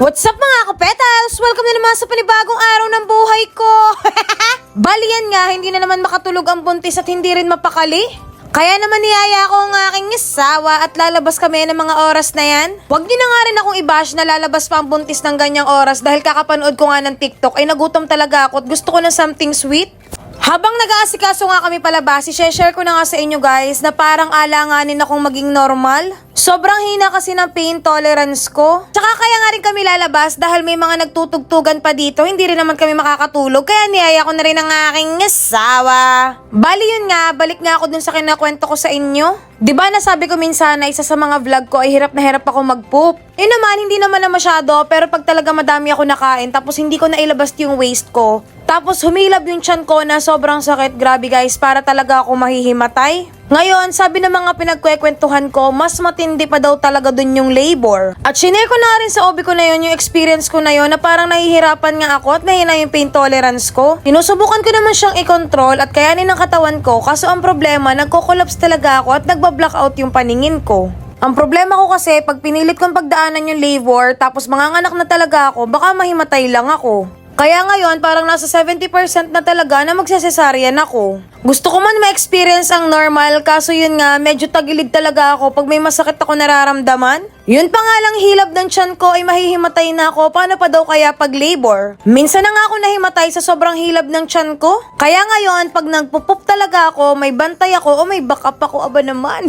What's up mga kapetals? Welcome na naman sa panibagong araw ng buhay ko. Bali yan nga, hindi na naman makatulog ang buntis at hindi rin mapakali. Kaya naman niyaya ko ang aking asawa at lalabas kami ng mga oras na yan. Huwag niyo na nga rin akong i-bash na lalabas pa ang buntis ng ganyang oras dahil kakapanood ko nga ng TikTok ay nagutom talaga ako at gusto ko ng something sweet. Habang nag-aasikaso nga kami palabas, share ko na nga sa inyo guys na parang alanganin akong maging normal. Sobrang hina kasi ng pain tolerance ko. Tsaka kaya nga rin kami lalabas dahil may mga nagtutugtugan pa dito, hindi rin naman kami makakatulog. Kaya niyaya ko na rin ang aking asawa. Bali yun nga, balik nga ako dun sa kinakwento ko sa inyo. 'Di ba nasabi ko minsan na isa sa mga vlog ko ay hirap na hirap ako mag-poop. Eh naman, hindi naman na masyado, pero pag talaga madami ako nakain tapos hindi ko nailabas yung waist ko, tapos humilab yung tiyan ko na sobrang sakit, grabe guys, para talaga ako mahihimatay. Ngayon, sabi ng mga pinagkwekwentuhan ko, mas matindi pa daw talaga dun yung labor. At sinare ko na rin sa obi ko na yun, yung experience ko na yun, na parang nahihirapan nga ako at nahina yung pain tolerance ko. Sinusubukan ko naman siyang i-control at kayanin ng katawan ko, kaso ang problema, nagko-collapse talaga ako at nagba-blackout yung paningin ko. Ang problema ko kasi, pag pinilit kong pagdaanan yung labor, tapos manganganak na talaga ako, baka mahimatay lang ako. Kaya ngayon, parang nasa 70% na talaga na magsasesaryan ako. Gusto ko man ma-experience ang normal, kaso yun nga, medyo tagilid talaga ako pag may masakit ako nararamdaman. Yun pa nga lang hilab ng tiyan ko ay mahihimatay na ako, paano pa daw kaya pag labor? Minsan na nga ako nahimatay sa sobrang hilab ng tiyan ko. Kaya ngayon, pag nagpupup talaga ako, may bantay ako o may backup ako, aba naman.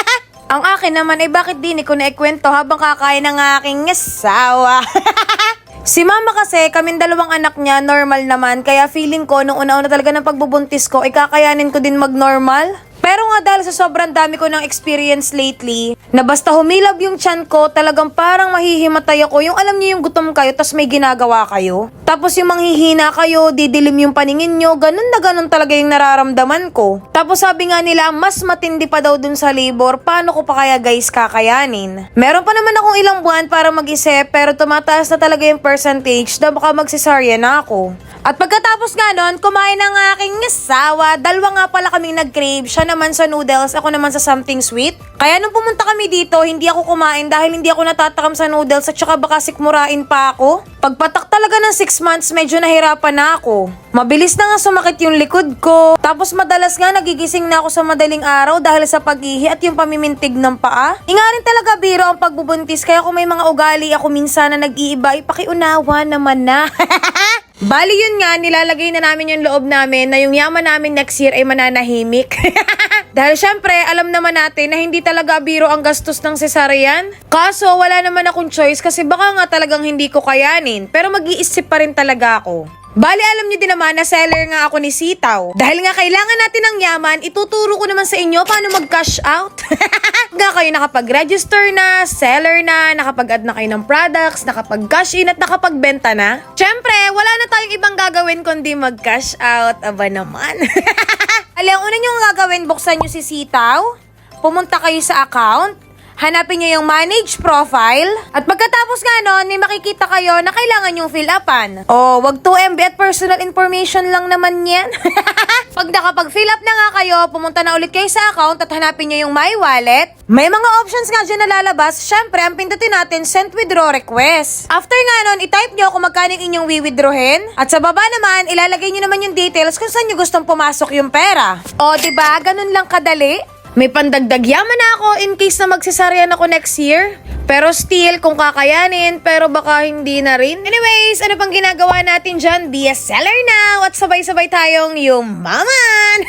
Ang akin naman ay bakit di ko na ikwento habang kakain ng aking asawa. Si mama kasi, kaming dalawang anak niya, normal naman. Kaya feeling ko, nung una-una talaga ng pagbubuntis ko, ikakayanin ko din mag-normal. Pero nga dahil sa sobrang dami ko ng experience lately, na basta humilab yung tiyan ko, talagang parang mahihimatay ako. Yung alam niyo yung gutom kayo, tas may ginagawa kayo. Tapos yung manghihina kayo, didilim yung paningin nyo, ganun na ganun talaga yung nararamdaman ko. Tapos sabi nga nila, mas matindi pa daw dun sa labor, paano ko pa kaya guys kakayanin? Meron pa naman akong ilang buwan para mag-isip, pero tumataas na talaga yung percentage na baka magsisarya na ako. At pagkatapos nga nun, kumain ng aking asawa. Dalawa nga pala kaming nag-crave. Siya naman sa noodles, ako naman sa something sweet. Kaya nung pumunta kami dito, hindi ako kumain dahil hindi ako natatakam sa noodles at saka baka sikmurain pa ako. Pagpatak talaga ng 6 months, medyo nahirapan na ako. Mabilis na nga sumakit yung likod ko. Tapos madalas nga nagigising na ako sa madaling araw dahil sa pag-ihi at yung pamimintig ng paa. Inga rin talaga biro ang pagbubuntis kaya kung may mga ugali ako minsan na nag-iiba, ipakiunawa naman na. Bali yun nga, nilalagay na namin yung loob namin na yung yaman namin next year ay mananahimik. Dahil syempre, alam naman natin na hindi talaga biro ang gastos ng cesarean. Kaso, wala naman akong choice kasi baka nga talagang hindi ko kayanin. Pero mag-iisip pa rin talaga ako. Bali, alam niyo din naman na seller nga ako ni Sitaw. Dahil nga kailangan natin ng yaman, ituturo ko naman sa inyo paano mag-cash out. nga kayo nakapag-register na, seller na, nakapag-add na kayo ng products, nakapag-cash in at nakapagbenta na. Siyempre, wala na tayong ibang gagawin kundi mag-cash out. Aba naman. Alam, una nyo gagawin, buksan nyo si Sitaw, pumunta kayo sa account, Hanapin nyo yung manage profile. At pagkatapos nga nun, may makikita kayo na kailangan yung fill upan. Oh, wag 2MB at personal information lang naman yan. Pag nakapag-fill up na nga kayo, pumunta na ulit kayo sa account at hanapin nyo yung my wallet. May mga options nga dyan na lalabas. Siyempre, ang pindutin natin, send withdraw request. After nga nun, itype nyo kung magkano inyong wiwithdrawin. At sa baba naman, ilalagay nyo naman yung details kung saan nyo gustong pumasok yung pera. O, di ba Ganun lang kadali. May pandagdag yaman na ako in case na magsisaryan ako next year. Pero still, kung kakayanin, pero baka hindi na rin. Anyways, ano pang ginagawa natin dyan? Be a seller now at sabay-sabay tayong yumaman!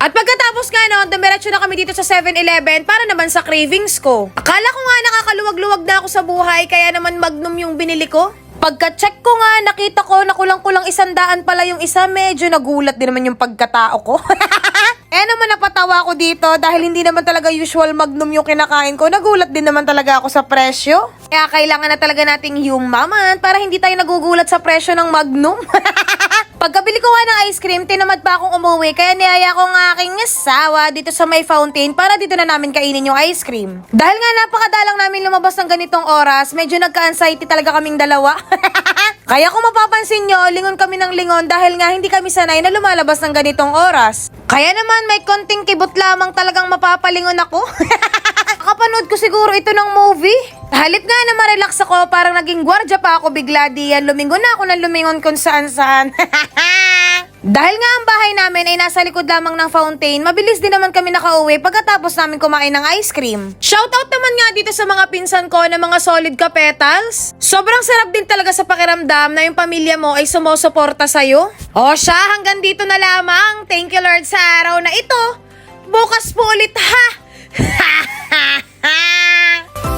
At pagkatapos nga no, dumiretso na kami dito sa 7-Eleven para naman sa cravings ko. Akala ko nga nakakaluwag-luwag na ako sa buhay kaya naman magnum yung binili ko. Pagka-check ko nga, nakita ko na kulang-kulang isandaan pala yung isa. Medyo nagulat din naman yung pagkatao ko. eh naman napatawa ako dito dahil hindi naman talaga usual magnum yung kinakain ko. Nagulat din naman talaga ako sa presyo. Kaya kailangan na talaga nating yumaman para hindi tayo nagugulat sa presyo ng magnum. Pagkabili ko nga ng ice cream, tinamad pa akong umuwi kaya niyaya ko ng aking asawa dito sa may fountain para dito na namin kainin yung ice cream. Dahil nga napakadalang namin lumabas ng ganitong oras, medyo nagka-anxiety talaga kaming dalawa. kaya kung mapapansin nyo, lingon kami ng lingon dahil nga hindi kami sanay na lumalabas ng ganitong oras. Kaya naman may konting kibot lamang talagang mapapalingon ako. Kapanood ko siguro ito ng movie. Halip nga na ma-relax ako, parang naging gwardya pa ako bigla diyan. Lumingon na ako ng lumingon kung saan saan. Dahil nga ang bahay namin ay nasa likod lamang ng fountain, mabilis din naman kami nakauwi pagkatapos namin kumain ng ice cream. Shoutout naman nga dito sa mga pinsan ko na mga solid ka petals. Sobrang sarap din talaga sa pakiramdam na yung pamilya mo ay sumusuporta sa'yo. O siya, hanggang dito na lamang. Thank you Lord sa araw na ito. Bukas po ulit ha!